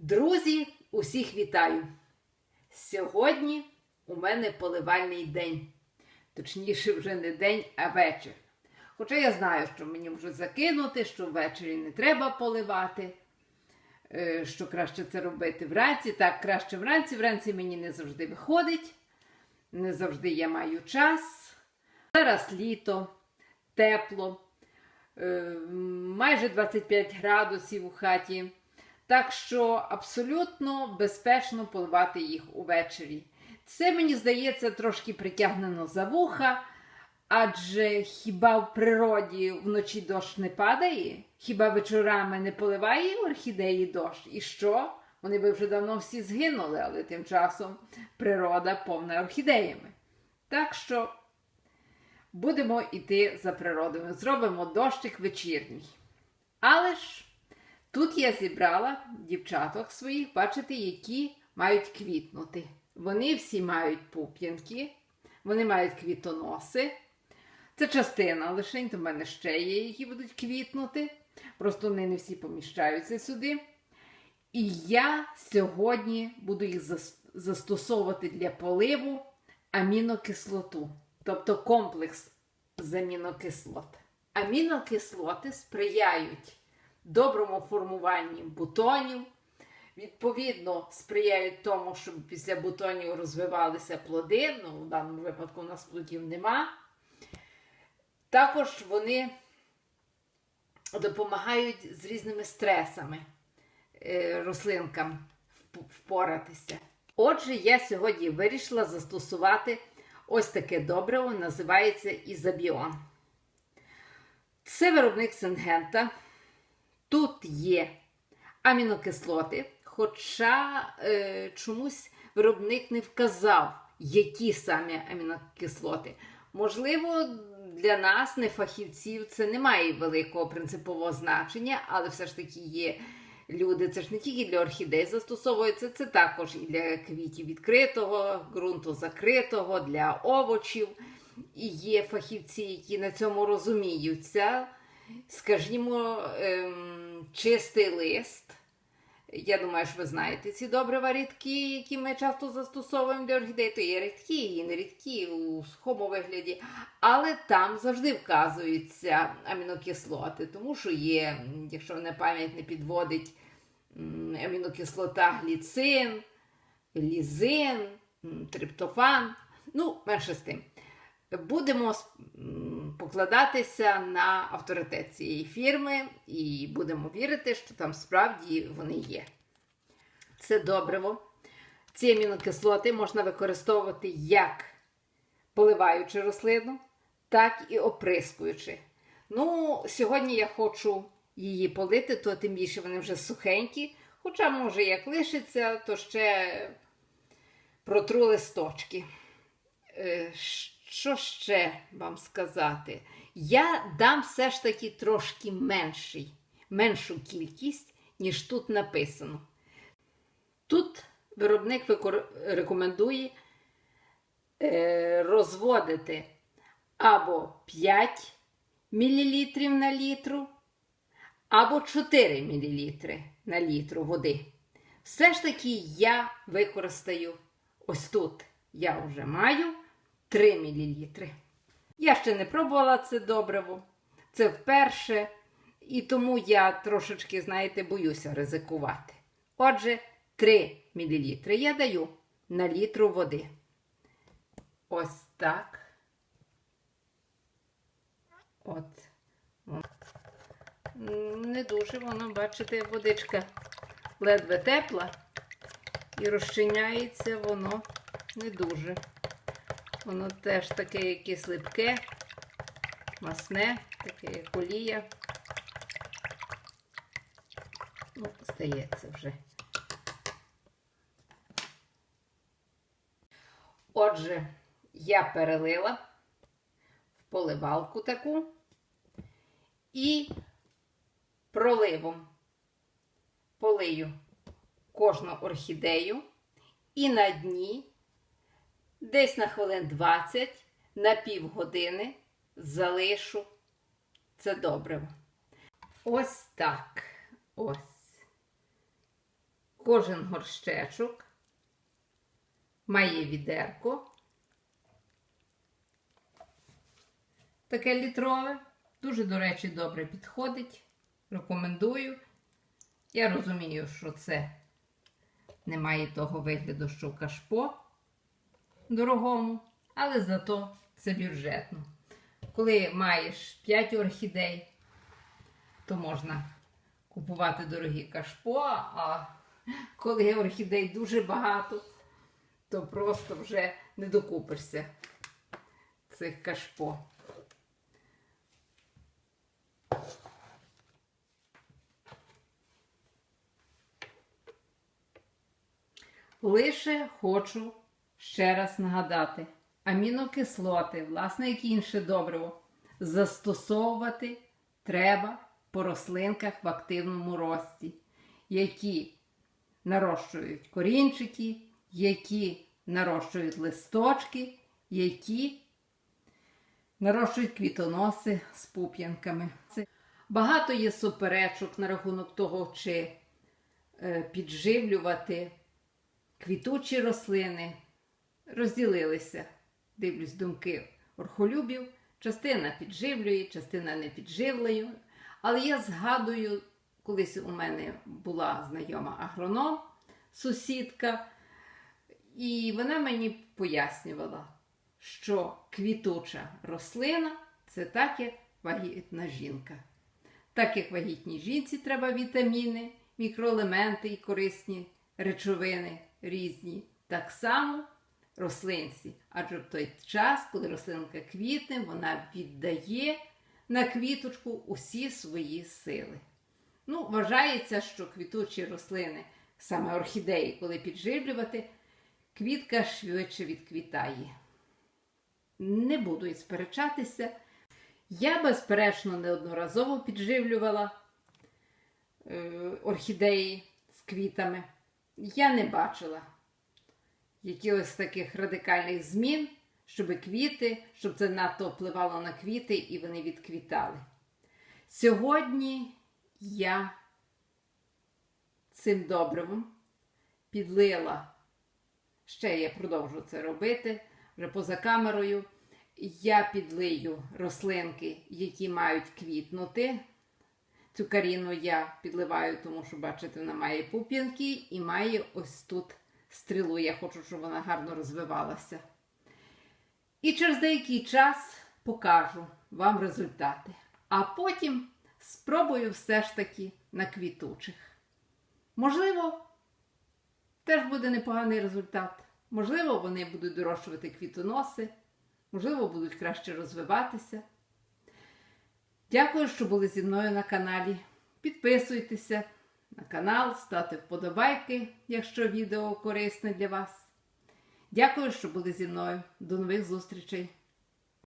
Друзі, усіх вітаю! Сьогодні у мене поливальний день. Точніше, вже не день, а вечір. Хоча я знаю, що мені можуть закинути, що ввечері не треба поливати, е, що краще це робити вранці. Так, краще вранці. Вранці мені не завжди виходить, не завжди я маю час. Зараз літо, тепло, е, майже 25 градусів у хаті. Так що абсолютно безпечно поливати їх увечері. Це, мені здається, трошки притягнено за вуха, адже хіба в природі вночі дощ не падає? Хіба вечорами не поливає орхідеї дощ? І що? Вони би вже давно всі згинули, але тим часом природа повна орхідеями. Так що будемо йти за природою. Зробимо дощик вечірній. Але ж. Тут я зібрала дівчаток своїх, бачите, які мають квітнути. Вони всі мають пуп'янки, вони мають квітоноси. Це частина лишень, то в мене ще є, які будуть квітнути. Просто вони не всі поміщаються сюди. І я сьогодні буду їх застосовувати для поливу амінокислоту, тобто комплекс з амінокислот. Амінокислоти сприяють доброму формуванні бутонів. Відповідно, сприяють тому, щоб після бутонів розвивалися плоди. Ну, в даному випадку у нас плодів нема. Також вони допомагають з різними стресами е, рослинкам впоратися. Отже, я сьогодні вирішила застосувати ось таке добриво, називається Ізобіон. Це виробник Сингента. Тут є амінокислоти, хоча е, чомусь виробник не вказав, які саме амінокислоти. Можливо, для нас, не фахівців, це не має великого принципового значення, але все ж таки є люди, це ж не тільки для орхідей застосовується, це також і для квітів відкритого, ґрунту закритого, для овочів. І є фахівці, які на цьому розуміються скажімо, ем, чистий лист. Я думаю, що ви знаєте ці добрива рідкі, які ми часто застосовуємо для орхідей, то є рідкі і нерідкі у сухому вигляді. Але там завжди вказуються амінокислоти, тому що є, якщо мене пам'ять не підводить, амінокислота гліцин, лізин, триптофан. Ну, менше з тим будемо покладатися на авторитет цієї фірми і будемо вірити, що там справді вони є. Це добриво. Ці амінокислоти можна використовувати як поливаючи рослину, так і оприскуючи. Ну, сьогодні я хочу її полити, то тим більше вони вже сухенькі. Хоча, може, як лишиться, то ще протру листочки. Що ще вам сказати? Я дам все ж таки трошки менший, меншу кількість, ніж тут написано. Тут виробник рекомендує е, розводити або 5 мл на літру, або 4 мл на літру води. Все ж таки я використаю ось тут. Я вже маю 3 мл. Я ще не пробувала це добриво. Це вперше. І тому я трошечки, знаєте, боюся ризикувати. Отже, 3 мл я даю на літру води. Ось так. От. Не дуже воно, бачите, водичка ледве тепла і розчиняється воно не дуже. Воно теж таке якесь липке, масне, таке як олія. Ну, здається вже. Отже, я перелила в поливалку таку і проливом полию кожну орхідею і на дні десь на хвилин 20, на півгодини залишу це добриво. Ось так. Ось. Кожен горщечок має відерко. Таке літрове. Дуже, до речі, добре підходить. Рекомендую. Я розумію, що це не має того вигляду, що кашпо дорогому, але зато це бюджетно. Коли маєш 5 орхідей, то можна купувати дорогі кашпо, а коли орхідей дуже багато, то просто вже не докупишся цих кашпо. Лише хочу ще раз нагадати: амінокислоти, власне, як і інше добриво, застосовувати треба по рослинках в активному рості, які нарощують корінчики, які нарощують листочки, які нарощують квітоноси з пуп'янками. Багато є суперечок на рахунок того, чи е, підживлювати квітучі рослини. Розділилися, дивлюсь, думки орхолюбів. Частина підживлює, частина не підживлює. Але я згадую, колись у мене була знайома агроном, сусідка, і вона мені пояснювала, що квітуча рослина це так, як вагітна жінка. Так як вагітній жінці треба вітаміни, мікроелементи і корисні речовини різні, так само рослинці. Адже в той час, коли рослинка квітне, вона віддає на квіточку усі свої сили. Ну, Вважається, що квітучі рослини, саме орхідеї, коли підживлювати, квітка швидше відквітає. Не буду і сперечатися. Я, безперечно, неодноразово підживлювала е, орхідеї з квітами. Я не бачила якихось таких радикальних змін, щоб квіти, щоб це надто впливало на квіти і вони відквітали. Сьогодні я цим добривом підлила, ще я продовжу це робити вже поза камерою. Я підлию рослинки, які мають квітнути. Цю каріну я підливаю, тому що, бачите, вона має пуп'янки і має ось тут стрілу. Я хочу, щоб вона гарно розвивалася. І через деякий час покажу вам результати. А потім спробую все ж таки на квітучих. Можливо, теж буде непоганий результат. Можливо, вони будуть дорощувати квітоноси, можливо, будуть краще розвиватися. Дякую, що були зі мною на каналі. Підписуйтеся на канал, ставте вподобайки, якщо відео корисне для вас. Дякую, що були зі мною. До нових зустрічей!